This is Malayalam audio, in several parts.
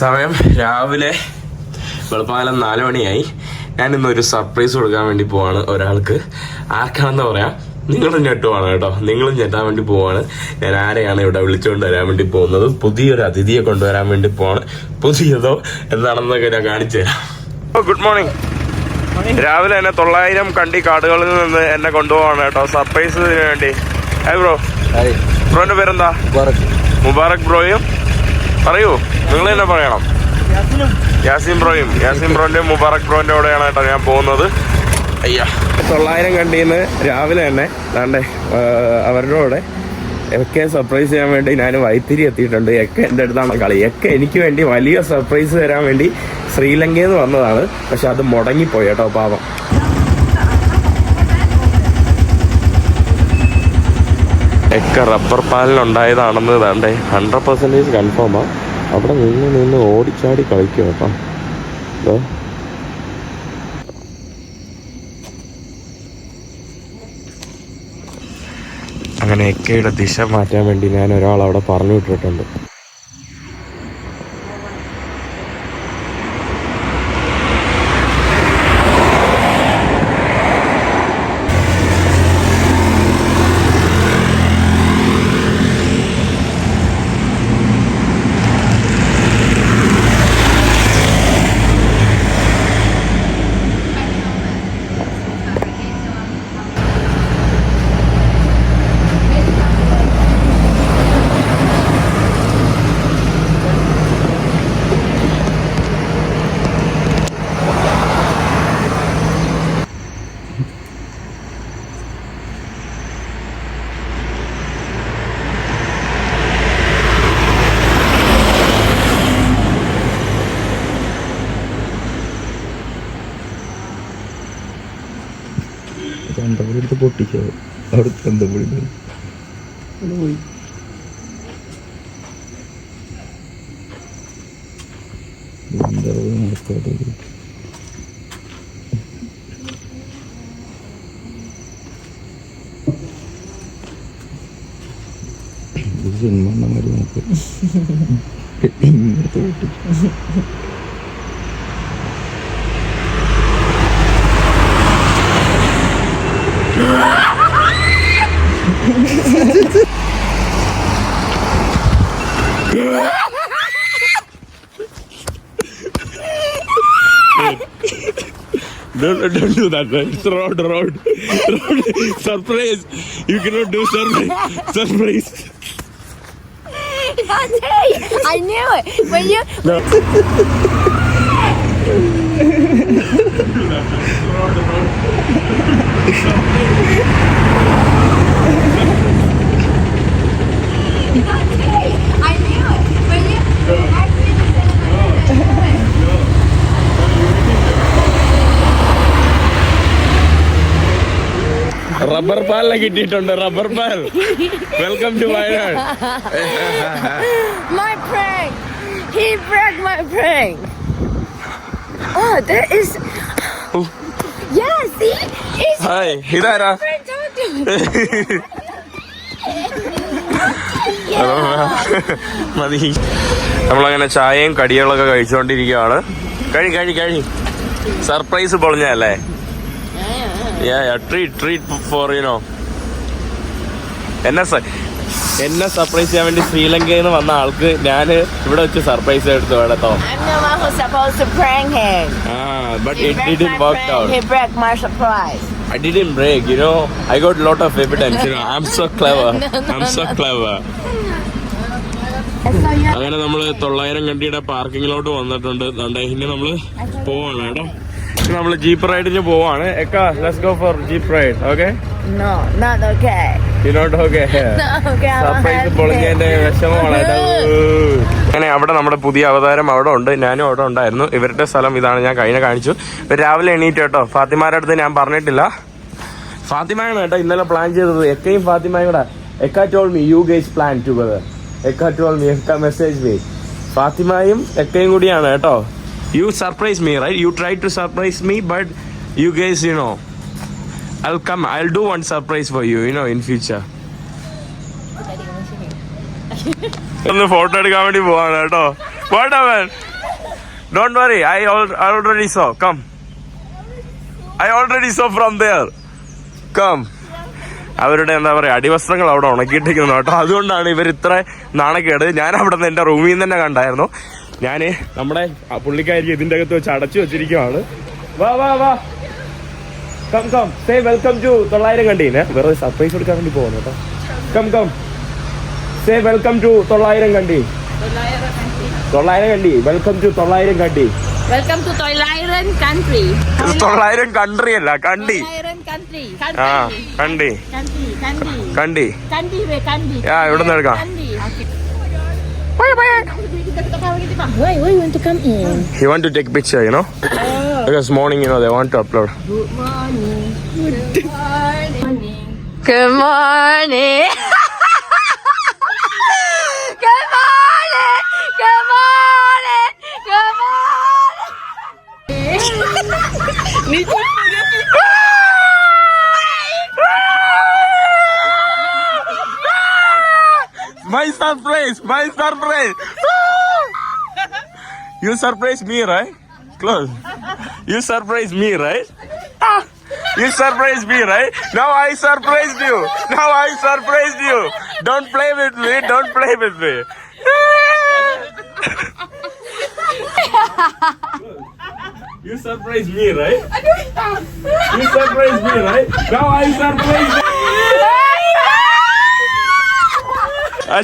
സമയം രാവിലെ വെളുപ്പാലം നാല് മണിയായി. ഞാൻ ഇന്ന് ഒരു സർപ്രൈസ് കൊടുക്കാൻ വേണ്ടി പോവാണ് ഒരാൾക്ക്. ആർക്കാണെന്ന് പറയാം. നിങ്ങളും ഞെട്ടുവാണ് കേട്ടോ. നിങ്ങളും ഞെട്ടാൻ വേണ്ടി പോവാണ്. ഞാൻ ആരെയാണ് ഇവിടെ വിളിച്ചുകൊണ്ട് വരാൻ വേണ്ടി പോകുന്നത്? പുതിയൊരു അതിഥിയെ കൊണ്ടുവരാൻ വേണ്ടി പോവാണ്. പുതിയതോ എന്താണെന്നൊക്കെ ഞാൻ കാണിച്ചു തരാം. ഗുഡ് മോർണിംഗ് രാവിലെ എന്നെ തൊള്ളായിരം കണ്ടി കാടുകളിൽ നിന്ന് എന്നെ കൊണ്ടുപോവാണ് കേട്ടോ. സർപ്രൈസിന് വേണ്ടി. ഹായ് ബ്രോ ബ്രോന്റെ പേരെന്താ? മുബാറക് ബ്രോയും പറയൂ നിങ്ങൾ തന്നെ പറയണം? യാസിം ബ്രോയും. യാസിം ബ്രോന്റെ മുബാറക് ബ്രോന്റെ കൂടെയാണ് കേട്ടോ ഞാൻ പോകുന്നത്. അയ്യ. തൊള്ളായിരം കണ്ടിന്ന് രാവിലെ തന്നെ ദാണ്ടെ ആ, അവരുടെ കൂടെ എക്കെ സർപ്രൈസ് ചെയ്യാൻ വേണ്ടി ഞാൻ വൈത്തിരി എത്തിയിട്ടുണ്ട്. എക്കെ എന്റെ അടുത്താണ് കളി. എക്കെ എനിക്ക് വേണ്ടി വലിയ സർപ്രൈസ് തരാൻ വേണ്ടി ശ്രീലങ്കയിൽ നിന്ന് വന്നതാണ്. പക്ഷെ അത് മുടങ്ങിപ്പോയി കേട്ടോ പാവം. ഒക്കെ റബ്ബർ പാലിലുണ്ടായതാണെന്ന് വേണ്ടേ ഹൺഡ്രഡ് പെർസെന്റേജ് കൺഫേമാ അവിടെ നിന്ന് നിന്ന് ഓടിച്ചാടി കളിക്കും കേട്ടോ. അങ്ങനെ എക്കയുടെ ദിശ മാറ്റാൻ വേണ്ടി ഞാൻ ഒരാൾ അവിടെ പറഞ്ഞു വിട്ടിട്ടുണ്ട് ചന്തപൊടി എടുത്ത് പൊട്ടിച്ചോ അവിടെ ചന്തപൊടി പോയി. എന്താ നമുക്ക്. ഇങ്ങനത്തെ പൊട്ടിച്ചു Don't, don't do that, man. It's road, road, road. Surprise. You cannot do surprise. Surprise. I knew it. When you I rubber പാലിനെ കിട്ടിയിട്ടുണ്ട് റബ്ബർ പാൽ welcome to Wayanad my prank. He break my prank. Oh, there is. Yeah, see? It's hi ഇതാരാ. മതി നമ്മളങ്ങനെ ചായയും കടികളൊക്കെ കഴിച്ചുകൊണ്ടിരിക്കുകയാണ് കഴി കഴി കഴി surprise പൊളിഞ്ഞല്ലേ treat treat, treat for, you know. എന്നെ സർപ്രൈസ് ചെയ്യാൻ വേണ്ടി ശ്രീലങ്കയിൽ നിന്ന് വന്ന ആൾക്ക് ഞാൻ ഇവിടെ വെച്ച് സർപ്രൈസ് എടുത്തു കേട്ടോ. I didn't break, you know. I got lot of evidence, you know. I'm so clever. I'm so clever. അങ്ങനെ നമ്മൾ തൊള്ളായിരം കണ്ടിയുടെ പാർക്കിങ്ങിലോട്ട് വന്നിട്ടുണ്ട് ഇനി നമ്മൾ പോവാണ് കേട്ടോ ഇനി നമ്മൾ ജീപ്പ് റൈഡിന് പോവാണ്. എക്ക? Let's go for jeep ride. Okay no okay surprise പൊളിഞ്ഞതിന്റെ വിഷമമാണ്. അങ്ങനെ അവിടെ നമ്മുടെ പുതിയ അവതാരം അവിടെ ഉണ്ട്. ഞാനും അവിടെ ഉണ്ടായിരുന്നു. ഇവരുടെ സ്ഥലം ഇതാണ് ഞാൻ കഴിഞ്ഞ കാണിച്ചു. രാവിലെ എണീറ്റ് കേട്ടോ. ഫാത്തിമാരുടെ അടുത്ത് ഞാൻ പറഞ്ഞിട്ടില്ല. ഫാത്തിമയാണ് കേട്ടോ ഇന്നലെ പ്ലാൻ ചെയ്തത്. എക്കയും ഫാത്തിമയും കൂടെ. എക്ക told me you guys plan together എക്ക ടോൾ മീ എക്ക മെസ്സേജ് മീ ഫാത്തിമയും എക്കയും കൂടിയാണ് കേട്ടോ. You surprise me right? You try to surprise me but you guys you know I'll come. I'll do one surprise for you, you know, in future. ഒന്ന് ഫോട്ടോ എടുക്കാൻ വേണ്ടി പോവാണ് കേട്ടോ. Photo man don't worry I already saw come I already saw from there come അവരുടെ എന്താ പറയാ അടിവസ്ത്രങ്ങൾ അവിടെ ഉണക്കിയിട്ടിരിക്കുന്നു കേട്ടോ. അതുകൊണ്ടാണ് ഇവർ ഇത്ര നാണക്കേട്. ഞാൻ അവിടെ നിന്ന് എന്റെ റൂമിൽ നിന്ന് തന്നെ കണ്ടായിരുന്നു. ഞാൻ നമ്മുടെ പുള്ളിക്കാരിക്ക് പുള്ളിക്കാരി ഇതിന്റെ അകത്ത് വെച്ച് അടച്ചു വെച്ചിരിക്കുവാണ്. വാ വാ വാ. Come come say welcome to Thollayiram കണ്ടീനെ. വെറുതെ സർപ്രൈസ് കൊടുക്കാൻ വേണ്ടി പോകുന്നു കേട്ടോ. Come come say welcome to Thollayiram Kandi. Thollayiram Kandi. Welcome to Thollayiram Kandi. Welcome to Thailand country Thollayiram country അല്ല കണ്ടി. കണ്ടി. കണ്ടി ആ കണ്ടി. കണ്ടി? ആ ഇവിടെ നിന്ന് എടുക്കാം. Why, why you want to come in? You want to take picture, you know? Oh. Because morning, you know, they want to upload. Good morning. Good morning. Good morning. Good morning. Good morning. Good My surprise! My surprise! you surprise me, right? Close. You surprise me, right? Ah, You surprised me, right? Now I surprised you. Now I surprised you. Don't play with me. Don't play with me. you surprised me, right? You surprised me, right? Now I surprised you. Oh,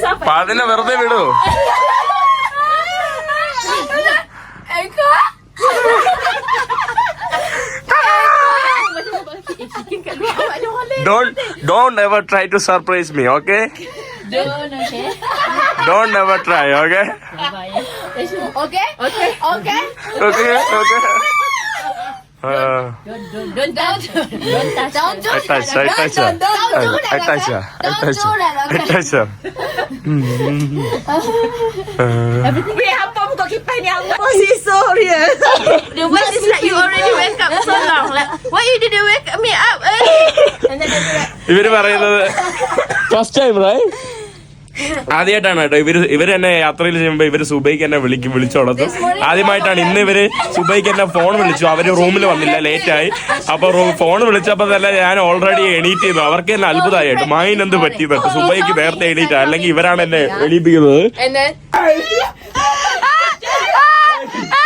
sampai. അതിനെ വെറുതെ വിടൂ Eh, don't don't ever try to surprise me, okay? Don't, okay? Don't ever try, okay? Okay? Okay. Okay. Okay, okay. Uh, Don't, don't, don't, don't, don't touch. Don't do I touch, I touch her. I, I touch her. I touch her. I touch her. Everything. Uh. Wait, apa muka kipas ni awak? Oh, she's so real. The worst is like ഇവർ പറയുന്നത് ഫസ്റ്റ് ടൈം റൈ ആദ്യമായിട്ടാണ് കേട്ടോ. ഇവർ ഇവർ എന്നെ യാത്രയിൽ ചെയ്യുമ്പോ ഇവർ സുബൈക്ക് എന്നെ വിളിക്കും വിളിച്ചോളത്ത് ആദ്യമായിട്ടാണ് ഇന്ന് ഇവർ സുബൈക്ക് എന്നെ ഫോൺ വിളിച്ചു. അവർ റൂമിൽ വന്നില്ല ലേറ്റ് ആയി. അപ്പൊ ഫോൺ വിളിച്ചപ്പോ തന്നെ ഞാൻ ഓൾറെഡി എണീറ്റ് ചെയ്തു അവർക്ക് എന്നെ അത്ഭുതമായി കേട്ടോ. മായിന് എന്ത് പറ്റിയതൊക്കെ സുബൈക്ക് നേരത്തെ എണീറ്റ. അല്ലെങ്കിൽ ഇവരാണ് എന്നെ എണീപ്പിക്കുന്നത്.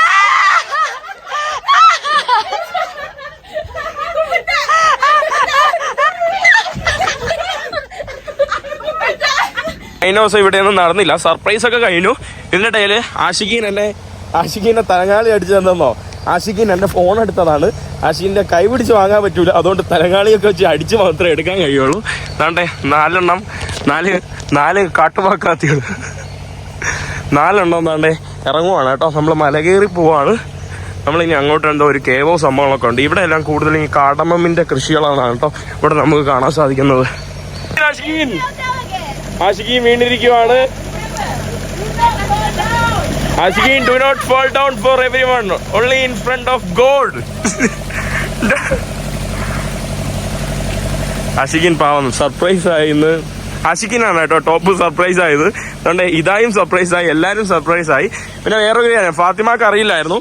കഴിഞ്ഞ ദിവസം ഇവിടെ ഒന്നും നടന്നില്ല. സർപ്രൈസ് ഒക്കെ കഴിഞ്ഞു. ഇതിന്റെ ഇടയിൽ ആഷിഖീൻ എന്നെ ആഷിഖീനെ തലങ്ങാളി അടിച്ചു തന്നോ ആഷിഖീൻ എന്റെ ഫോൺ എടുത്തതാണ്. ആഷിഖിന്റെ കൈ പിടിച്ച് വാങ്ങാൻ പറ്റൂല. അതുകൊണ്ട് തലങ്ങാളിയൊക്കെ വെച്ച് അടിച്ച് മാത്രമേ എടുക്കാൻ കഴിയുള്ളൂ. അതാണ്ടേ നാലെണ്ണം. നാല് നാല് കാട്ടുപാക്കാത്തികൾ. നാലെണ്ണം എന്താണ്ടേ ഇറങ്ങുവാണ് കേട്ടോ. നമ്മൾ മല കയറി പോവാണ്. നമ്മളിനി അങ്ങോട്ട് എന്തോ ഒരു കേവോ സംഭവങ്ങളൊക്കെ ഉണ്ട്. ഇവിടെ എല്ലാം കൂടുതലും ഈ കാടമ്മമിന്റെ കൃഷികളാണ് കേട്ടോ. ഇവിടെ നമുക്ക് കാണാൻ സാധിക്കുന്നത്. Ashikin വീണിരിക്കുവാണ്. Ashikin do not fall down for for one only in front of God Ashikin പാവം സർപ്രൈസ് ആയി ഇന്ന്. ആഷിഖിനാണ് കേട്ടോ ടോപ്പ് സർപ്രൈസ് ആയത്. അതുകൊണ്ട് ഇതായും സർപ്രൈസ് ആയി എല്ലാവരും സർപ്രൈസ് ആയി. പിന്നെ വേറൊരു കാര്യം ഫാത്തിമാക്ക് അറിയില്ലായിരുന്നു.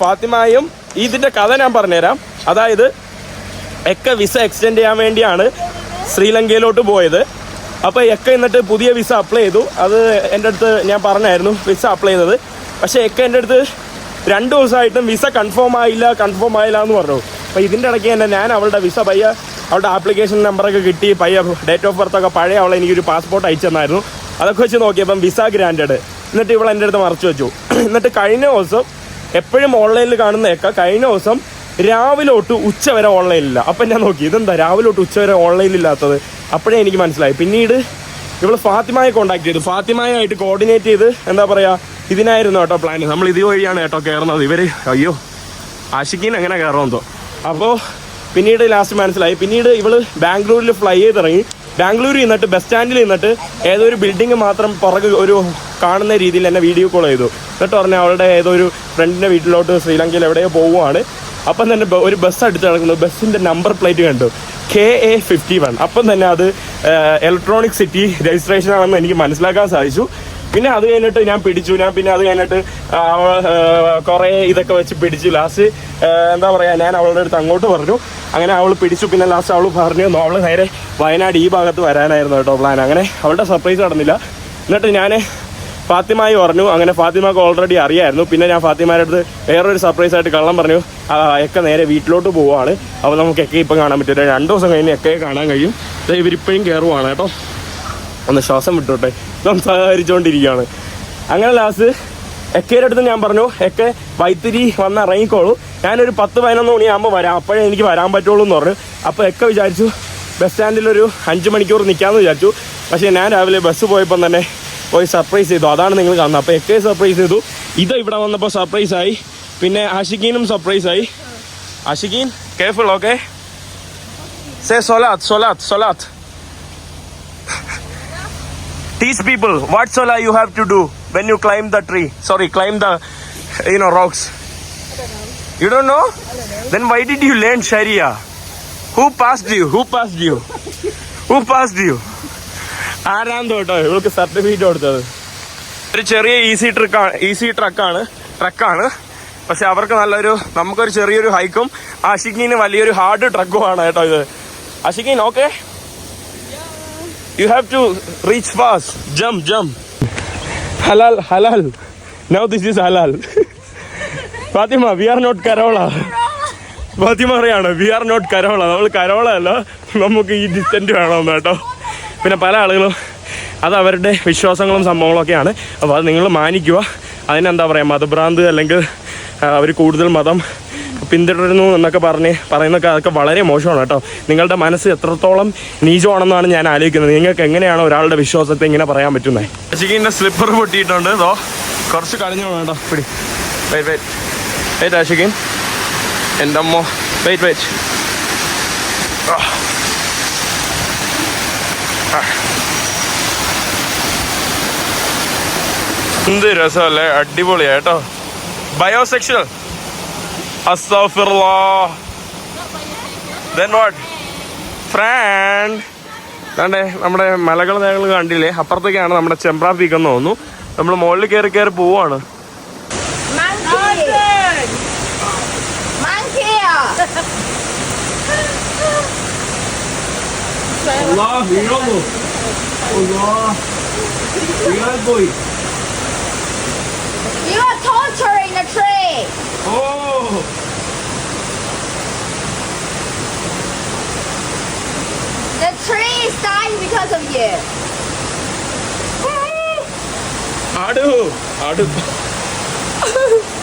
ഫാത്തിമയും ഇതിന്റെ കഥ ഞാൻ പറഞ്ഞുതരാം. അതായത് എക്ക വിസ എക്സ്റ്റെൻഡ് ചെയ്യാൻ വേണ്ടിയാണ് ശ്രീലങ്കയിലോട്ട് പോയത്. അപ്പോൾ എക്ക എന്നിട്ട് പുതിയ വിസ അപ്ലൈ ചെയ്തു. അത് എന്റെ അടുത്ത് ഞാൻ പറഞ്ഞായിരുന്നു വിസ അപ്ലൈ ചെയ്തത്. പക്ഷേ എക്ക എന്റെ അടുത്ത് രണ്ട് ദിവസമായിട്ടും വിസ കൺഫേം ആയില്ല കൺഫേം ആയില്ല എന്ന് പറഞ്ഞു. അപ്പോൾ ഇതിന്റെ ഇടയ്ക്ക് തന്നെ ഞാൻ അവളുടെ വിസ പയ്യ അവളുടെ ആപ്ലിക്കേഷൻ നമ്പറൊക്കെ കിട്ടി പയ്യ ഡേറ്റ് ഓഫ് ബർത്ത് ഒക്കെ പഴയ അവളെ എനിക്കൊരു പാസ്പോർട്ട് അയച്ചു തന്നായിരുന്നു. അതൊക്കെ വെച്ച് നോക്കിയപ്പം വിസ ഗ്രാൻഡഡ് എന്നിട്ട് ഇവൾ എന്റെ അടുത്ത് മറച്ചു വെച്ചു. എന്നിട്ട് കഴിഞ്ഞ ദിവസം എപ്പോഴും ഓൺലൈനിൽ കാണുന്ന കഴിഞ്ഞ ദിവസം രാവിലെ തൊട്ട് ഉച്ച വരെ ഓൺലൈനിലില്ല അപ്പം ഞാൻ നോക്കി ഇതെന്താ? രാവിലെ തൊട്ട് ഉച്ച വരെ ഓൺലൈനിലില്ലാത്തത് അപ്പോഴേ എനിക്ക് മനസ്സിലായി. പിന്നീട് ഇവൾ ഫാത്തിമയെ കോണ്ടാക്ട് ചെയ്തു. ഫാത്തിമയായിട്ട് കോർഡിനേറ്റ് ചെയ്ത് എന്താ പറയാ ഇതിനായിരുന്നു കേട്ടോ പ്ലാൻ നമ്മൾ ഇത് വഴിയാണ് കേട്ടോ കയറുന്നത് ഇവർ അയ്യോ ആഷിക്കീൻ എങ്ങനെ കയറുമെന്തോ അപ്പോൾ പിന്നീട് ലാസ്റ്റ് മനസ്സിലായി. പിന്നീട് ഇവൾ ബാംഗ്ലൂരിൽ ഫ്ലൈ ചെയ്തിറങ്ങി. ബാംഗ്ലൂരിൽ നിന്നിട്ട് ബസ് സ്റ്റാൻഡിൽ നിന്നിട്ട് ഏതോ ഒരു ബിൽഡിംഗ് മാത്രം പുറകെ ഒരു കാണുന്ന രീതിയിൽ എന്നെ വീഡിയോ കോൾ ചെയ്തു. എന്നിട്ട് പറഞ്ഞാൽ അവളുടെ ഏതോ ഒരു ഫ്രണ്ടിന്റെ വീട്ടിലോട്ട് ശ്രീലങ്കയിൽ എവിടെയോ പോവുകയാണ്. അപ്പം തന്നെ ഒരു ബസ് അടുത്ത് നടക്കുന്നു. ബസ്സിന്റെ നമ്പർ പ്ലേറ്റ് കണ്ടു. കെ എ ഫിഫ്റ്റി വൺ അപ്പം തന്നെ അത് ഇലക്ട്രോണിക് സിറ്റി രജിസ്ട്രേഷൻ ആണെന്ന് എനിക്ക് മനസ്സിലാക്കാൻ സാധിച്ചു. പിന്നെ അത് കഴിഞ്ഞിട്ട് ഞാൻ പിടിച്ചു. ഞാൻ പിന്നെ അത് കഴിഞ്ഞിട്ട് കുറേ ഇതൊക്കെ വെച്ച് പിടിച്ചു. ലാസ്റ്റ് എന്താ പറയുക ഞാൻ അവളുടെ അടുത്ത് അങ്ങോട്ട് പറഞ്ഞു. അങ്ങനെ അവൾ പിടിച്ചു. പിന്നെ ലാസ്റ്റ് അവൾ പറഞ്ഞു അവൾ നേരെ വയനാട് ഈ ഭാഗത്ത് വരാനായിരുന്നു കേട്ടോ പ്ലാൻ അങ്ങനെ അവളുടെ സർപ്രൈസ് നടന്നില്ല. എന്നിട്ട് ഞാൻ ഫാത്തിമായി പറഞ്ഞു. അങ്ങനെ ഫാത്തിമക്ക് ഓൾറെഡി അറിയായിരുന്നു. പിന്നെ ഞാൻ ഫാത്തിമാരുടെ അടുത്ത് വേറൊരു സർപ്രൈസ് ആയിട്ട് കള്ളം പറഞ്ഞു. ഒക്കെ നേരെ വീട്ടിലോട്ട് പോവാണ് അപ്പോൾ നമുക്ക് എക്കെ ഇപ്പം കാണാൻ പറ്റില്ല രണ്ട് ദിവസം കഴിഞ്ഞ് എക്കെ കാണാൻ കഴിയും. ഇവരിപ്പോഴും കയറുവാണ് കേട്ടോ. ഒന്ന് ശ്വാസം വിട്ടോട്ടെ. സംസാരിച്ചുകൊണ്ടിരിക്കുകയാണ് അങ്ങനെ ലാസ്റ്റ് എക്കയുടെ അടുത്ത് ഞാൻ പറഞ്ഞു എക്കെ വൈത്തിരി വന്ന് ഇറങ്ങിക്കോളൂ. ഞാനൊരു പത്ത് പതിനൊന്ന് മണിയാകുമ്പോൾ വരാം. അപ്പോഴേ എനിക്ക് വരാൻ പറ്റുള്ളൂ എന്ന് പറഞ്ഞു. അപ്പോൾ എക്ക വിചാരിച്ചു ബസ് സ്റ്റാൻഡിൽ ഒരു അഞ്ച് മണിക്കൂർ നിൽക്കാമെന്ന് വിചാരിച്ചു. പക്ഷേ ഞാൻ രാവിലെ ബസ് പോയപ്പം തന്നെ പോയി സർപ്രൈസ് ചെയ്തു അതാണ് നിങ്ങൾ കാണുന്നത് അപ്പോൾ എക്കെ സർപ്രൈസ് ചെയ്തു ഇത് ഇവിടെ വന്നപ്പോൾ സർപ്രൈസ് ആയി പിന്നെ ആഷിഖീനും സർപ്രൈസ് ആയി ആഷിഖീൻ കെയർഫുൾ ഓക്കെ സേ സൊലാത്ത് സൊലാത്ത് സൊലാത്ത് teach people what sola you have to do when you climb the tree sorry climb the you know rocks you don't know then why did you learn sharia who passed you who passed you who passed you ആരാന്ന് കേട്ടോ? ഇവൾക്ക് സർട്ടിഫിക്കറ്റ് കൊടുത്തത്. ഒരു ചെറിയ ഈസി ട്രിക്കാണ് ഈസി ട്രക്കാണ് ട്രക്കാണ് പക്ഷെ അവർക്ക് നല്ലൊരു നമുക്കൊരു ചെറിയൊരു ഹൈക്കും അഷിക്കിന് വലിയൊരു ഹാർഡ് ട്രക്കുമാണ് കേട്ടോ ഇത്. Ashiqeen okay you have to reach fast ജം ജം ഹലാൽ ഹലാൽ. നൗ ദിസ് ഈസ് ഹലാൽ. ഫാത്തിമ വി ആർ നോട്ട് കരോള ഫാത്തിമ അറിയാണ്? വി ആർ നോട്ട് കരോള നമ്മൾ കരോള അല്ല. നമുക്ക് ഈ ഡിസ്റ്റന്റ് വേണമെന്ന് കേട്ടോ. പിന്നെ പല ആളുകളും അത് അവരുടെ വിശ്വാസങ്ങളും സംഭവങ്ങളൊക്കെയാണ് അപ്പോൾ അത് നിങ്ങൾ മാനിക്കുക. അതിനെന്താ പറയുക മതഭ്രാന്ത് അല്ലെങ്കിൽ അവർ കൂടുതൽ മതം പിന്തുടരുന്നു എന്നൊക്കെ പറഞ്ഞ് പറയുന്നൊക്കെ അതൊക്കെ വളരെ മോശമാണ് കേട്ടോ. നിങ്ങളുടെ മനസ്സ് എത്രത്തോളം നീചമാണെന്നാണ് ഞാൻ ആലോചിക്കുന്നത്. നിങ്ങൾക്ക് എങ്ങനെയാണ് ഒരാളുടെ വിശ്വാസത്തെ ഇങ്ങനെ പറയാൻ പറ്റുന്നത് അശിക്കിന്റെ സ്ലിപ്പർ പൊട്ടിയിട്ടുണ്ട്. ഇതോ കുറച്ച് കളിഞ്ഞു കേട്ടോ. പിടി. വെയിറ്റ് വെയിറ്റ് വെയിറ്റ് ആഷിക്കിൻ എന്റെ അമ്മോ. വെയിറ്റ് വെയിറ്റ് എന്ത് രസമല്ലേ? അടിപൊളിയാ കേട്ടോ. ബയോസെക്ഷൽ ദെൻ വാട്ട് ഫ്രാൻഡ് അതാണ്ടേ നമ്മുടെ മലകൾ നേകൾ കണ്ടില്ലേ? അപ്പുറത്തേക്കാണ് നമ്മുടെ ചെമ്പ്ര പീക്ക് എന്ന് തോന്നുന്നു. നമ്മൾ മുകളിൽ കയറി കയറി പോവാണ്! പോയി. You are torturing the tree. Oh. The tree is dying because of you. Adu, Adu. Oh!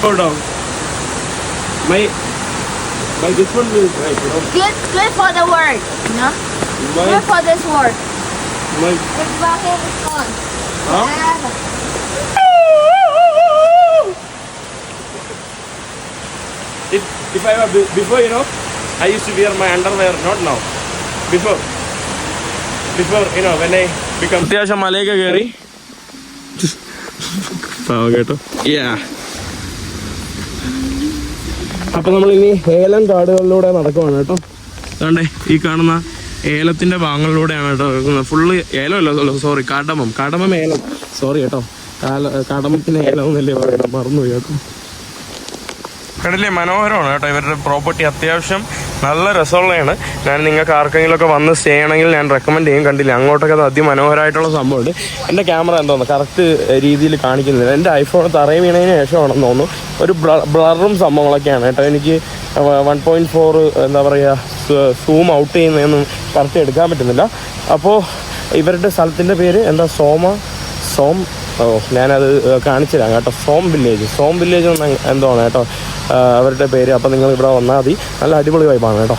Hold on. My, my this one will right. Good, good for the work, you know. My, good for this work. About him, it's gone. Huh? if if I were before you know, I used to wear my underwear, not now. Before. Before, you know, when I become അത്യാവശ്യം മലയൊക്കെ കയറി പാവം കേട്ടോ യാ അപ്പൊ നമ്മൾ ഇനി ഏലം കാടുകളിലൂടെ നടക്കുവാണ് കേട്ടോ അതുകൊണ്ടേ ഈ കാണുന്ന ഏലത്തിന്റെ ഭാഗങ്ങളിലൂടെയാണ് കേട്ടോ ഫുള്ള് ഏലമല്ല സോറി കടമം. കടമം ഏലം. സോറി കേട്ടോ. കാടമത്തിന് ഏലം എന്നല്ലേ മറന്നുപോയി കേട്ടോ. കണ്ടില്ലേ മനോഹരമാണ് കേട്ടോ ഇവരുടെ പ്രോപ്പർട്ടി അത്യാവശ്യം നല്ല രസമുള്ളതാണ്. ഞാൻ നിങ്ങൾക്ക് ആർക്കെങ്കിലുമൊക്കെ വന്ന് സ്റ്റേ ചെയ്യണമെങ്കിൽ ഞാൻ റെക്കമെൻഡ് ചെയ്യും. കണ്ടില്ല? അങ്ങോട്ടൊക്കെ അത് അതിമനോഹരമായിട്ടുള്ള സംഭവമുണ്ട്. എന്റെ ക്യാമറ എന്തോന്നു കറക്റ്റ് രീതിയിൽ കാണിക്കുന്നില്ല. എന്റെ ഐഫോൺ തറയി വീണതിന് ശേഷമാണെന്ന് തോന്നുന്നു. ഒരു ബ്ലറും സംഭവങ്ങളൊക്കെയാണ് കേട്ടോ. എനിക്ക് വൺ പോയിന്റ് ഫോർ എന്താ പറയുക സൂം ഔട്ട് ചെയ്യുന്നതൊന്നും കറക്റ്റ് എടുക്കാൻ പറ്റുന്നില്ല. അപ്പോൾ ഇവരുടെ സ്ഥലത്തിന്റെ പേര് എന്താ? സോമ സോം ഓ ഞാനത് കാണിച്ചു തരാം കേട്ടോ. സോം വില്ലേജ്. സോം വില്ലേജ് എന്ന് എന്തോ ആണ് കേട്ടോ. അവരുടെ പേര്. അപ്പം നിങ്ങൾ ഇവിടെ വന്നാൽ മതി. നല്ല അടിപൊളി വൈബാണ് കേട്ടോ.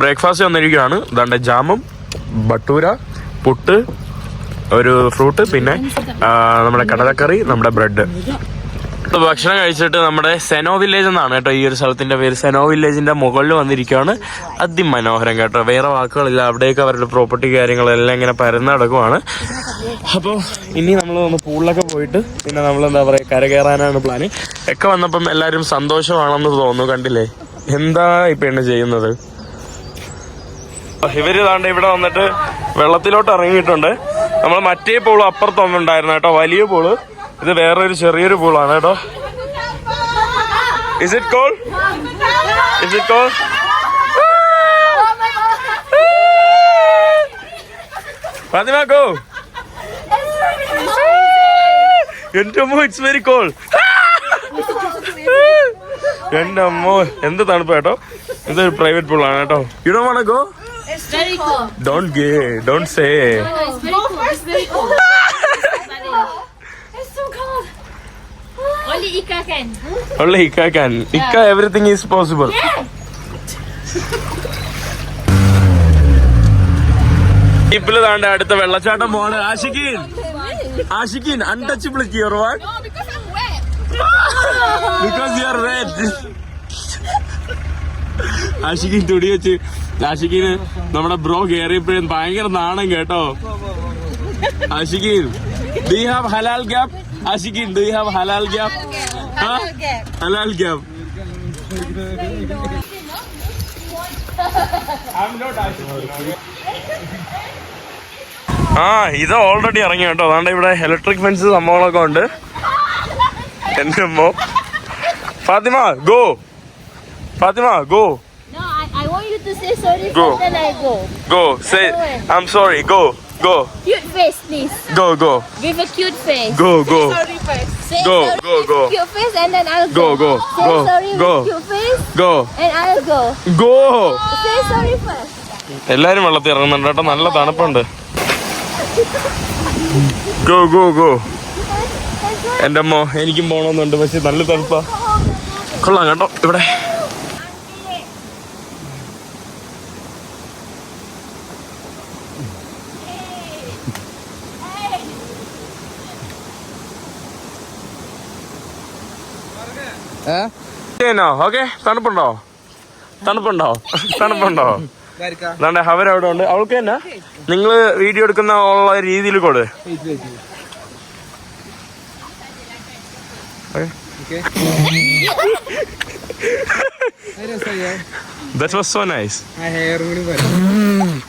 ബ്രേക്ക്ഫാസ്റ്റ് വന്നിരിക്കുകയാണ്. ഇതാണ്ട് ജാമും ബട്ടൂര പുട്ട് ഒരു ഫ്രൂട്ട് പിന്നെ നമ്മുടെ കടലക്കറി നമ്മുടെ ബ്രെഡ് ഭക്ഷണം കഴിച്ചിട്ട് നമ്മുടെ സെനോ വില്ലേജ് എന്നാണ് കേട്ടോ ഈ ഒരു സ്ഥലത്തിന്റെ പേര്. സെനോ വില്ലേജിന്റെ മുകളിൽ വന്നിരിക്കുകയാണ് അതിമനോഹരം കേട്ടോ. വേറെ വാക്കുകളില്ല. അവിടെയൊക്കെ അവരുടെ പ്രോപ്പർട്ടി കാര്യങ്ങളെല്ലാം ഇങ്ങനെ പരന്ന് കിടക്കുവാണ് അപ്പോൾ ഇനി നമ്മൾ ഒന്ന് പൂളിലൊക്കെ പോയിട്ട് പിന്നെ നമ്മൾ എന്താ പറയുക കര കയറാനാണ് പ്ലാന് ഒക്കെ വന്നപ്പം എല്ലാവരും സന്തോഷമാണെന്ന് തോന്നുന്നു കണ്ടില്ലേ? എന്താ ഈ പെണ്ണ് ചെയ്യുന്നത്? ഇവർ താണ്ട് ഇവിടെ വന്നിട്ട് വെള്ളത്തിലോട്ട് ഇറങ്ങിയിട്ടുണ്ട്. നമ്മൾ മറ്റേ പോളും അപ്പുറത്തൊന്നുണ്ടായിരുന്നു കേട്ടോ. വലിയ പൂൾ. ഇത് വേറൊരു ചെറിയൊരു പൂളാണ് കേട്ടോ. Is it cold is it cold Fathima go എന്റെ അമ്മോ ഇറ്റ്സ് വെരി കോൾ എന്റെ അമ്മോ എന്ത് തണുപ്പ് കേട്ടോ. ഇതൊരു പ്രൈവറ്റ് പൂളാണ് കേട്ടോ. ഇടോ very don't gay don't say No, it's very cool. It's very cool. it's so cold. Only Ika can. Only Ika can. Ika, everything is possible. ഇപ്പിൽ താണ്ട അടുത്ത വെള്ളച്ചാട്ടം പോണ് Ashikin. Ashikin untouchable your one. Because you are red Ashikin തുടി വെച്ച് ആശിക്കീന് നമ്മുടെ ബ്രോ കയറിയപ്പോഴും ഭയങ്കര നാണം കേട്ടോ. ആഷിഖിൻ ഡു ഹാവ് ഹലാൽ ഗ്യാപ് ആഷിഖിൻ ഡു ഹാവ് ഹലാൽ ഗ്യാപ്പ് ഹലാൽ gap. ആ ഇത് ഓൾറെഡി ഇറങ്ങി കേട്ടോ. അതാണ്ട് ഇവിടെ ഇലക്ട്രിക് ഫെൻസ് സംഭവങ്ങളൊക്കെ ഉണ്ട്. എന്റെ അമ്മോ. Fathima go Fathima go go I, I want you to say sorry Go. Go then I go. Go say I'm am sorry go go Cute face, please. Go go With a cute face. Go go Say Go, sorry go, with go. Your face and then I'll Go, go. go, Say go, sorry go. with your face go. and I'll go. go. Say sorry first. എല്ലാരും വെള്ളത്തിൽ ഇറങ്ങുന്നുണ്ട് കേട്ടോ നല്ല തണുപ്പുണ്ട് ഗോ ഗോ ഗോ എന്റെ അമ്മ എനിക്കും പോകണമെന്നുണ്ട് പക്ഷെ നല്ല തണുപ്പാ കൊള്ളാം കേട്ടോ ഇവിടെ ഓക്കെ. തണുപ്പുണ്ടോ? തണുപ്പുണ്ടോ? തണുപ്പുണ്ടോ? അതാണ്ട് അവിടെ ഉണ്ട്. അവൾക്ക് തന്നെ? നിങ്ങൾ വീഡിയോ എടുക്കുന്ന ഉള്ള രീതിയിൽ കൊടു. നൈസ് ഹെയർ കൂടി പറയും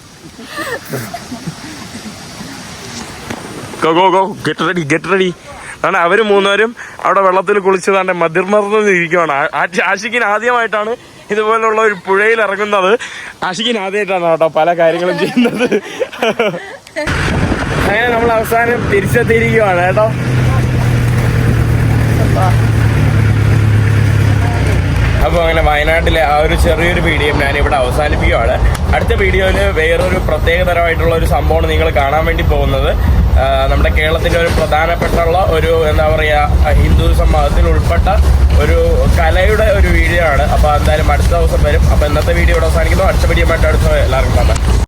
go go go get ready get ready അതാണ് അവർ മൂന്നുപേരും അവിടെ വെള്ളത്തിൽ കുളിച്ചതാണ്ട് മതിർമർന്ന് ഇരിക്കുവാണ് ആഷിക്കിന് ആദ്യമായിട്ടാണ് ഇതുപോലുള്ള ഒരു പുഴയിൽ ഇറങ്ങുന്നത്. ആഷിക്കിന് ആദ്യമായിട്ടാണ് കേട്ടോ പല കാര്യങ്ങളും ചെയ്യുന്നത്. അങ്ങനെ നമ്മൾ അവസാനം തിരിച്ചെത്തിയിരിക്കുവാണ് കേട്ടോ. അപ്പോൾ അങ്ങനെ വയനാട്ടിലെ ആ ഒരു ചെറിയൊരു വീഡിയോ ഞാൻ ഇവിടെ അവസാനിപ്പിക്കുകയാണ് അടുത്ത വീഡിയോയിൽ വേറൊരു പ്രത്യേകതരമായിട്ടുള്ള ഒരു സംഭവമാണ് നിങ്ങൾ കാണാൻ വേണ്ടി പോകുന്നത്. നമ്മുടെ കേരളത്തിന്റെ ഒരു പ്രധാനപ്പെട്ടുള്ള ഒരു എന്താ പറയുക ഹിന്ദു സമൂഹത്തിൽ ഉൾപ്പെട്ട ഒരു കലയുടെ ഒരു വീഡിയോ ആണ്. അപ്പോൾ എന്തായാലും അടുത്ത ദിവസം വരും. അപ്പോൾ ഇന്നത്തെ വീഡിയോ ഇവിടെ അവസാനിക്കുന്നു. അടുത്ത വീഡിയോ ആയിട്ട് അടുത്ത എല്ലാവർക്കും തന്നെ